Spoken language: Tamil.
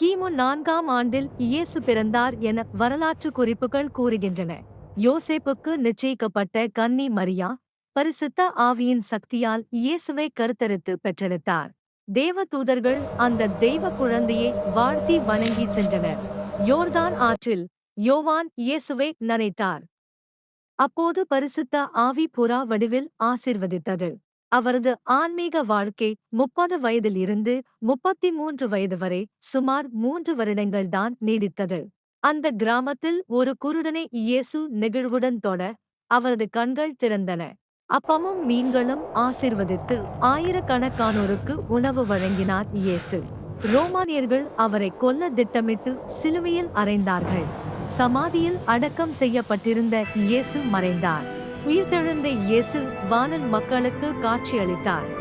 கிமு நான்காம் ஆண்டில் இயேசு பிறந்தார் என வரலாற்று குறிப்புகள் கூறுகின்றன. யோசேப்புக்கு நிச்சயிக்கப்பட்ட கன்னி மரியா பரிசுத்த ஆவியின் சக்தியால் இயேசுவை கருத்தரித்து பெற்றெடுத்தார். தேவதூதர்கள் அந்த தெய்வ குழந்தையை வாழ்த்தி வணங்கி சென்றனர். யோர்தான் ஆற்றில் யோவான் இயேசுவை நனைத்தார். அப்போது பரிசுத்த ஆவி புறா வடிவில் ஆசிர்வதித்தது. அவரது ஆன்மீக வாழ்க்கை முப்பது வயதில் இருந்து முப்பத்தி மூன்று வயது வரை சுமார் மூன்று வருடங்கள்தான் நீடித்தது. அந்த கிராமத்தில் ஒரு குருடனை இயேசு நெகிழ்வுடன் தொட அவரது கண்கள் திறந்தன. அப்பமும் மீன்களும் ஆசிர்வதித்து ஆயிரக்கணக்கானோருக்கு உணவு வழங்கினார் இயேசு. ரோமானியர்கள் அவரை கொல்ல திட்டமிட்டு சிலுவையில் அறைந்தார்கள். சமாதியில் அடக்கம் செய்யப்பட்டிருந்த இயேசு மறைந்தார். உயிர்த்தெழுந்த இயேசு வானல் மக்களுக்கு காட்சியளித்தார்.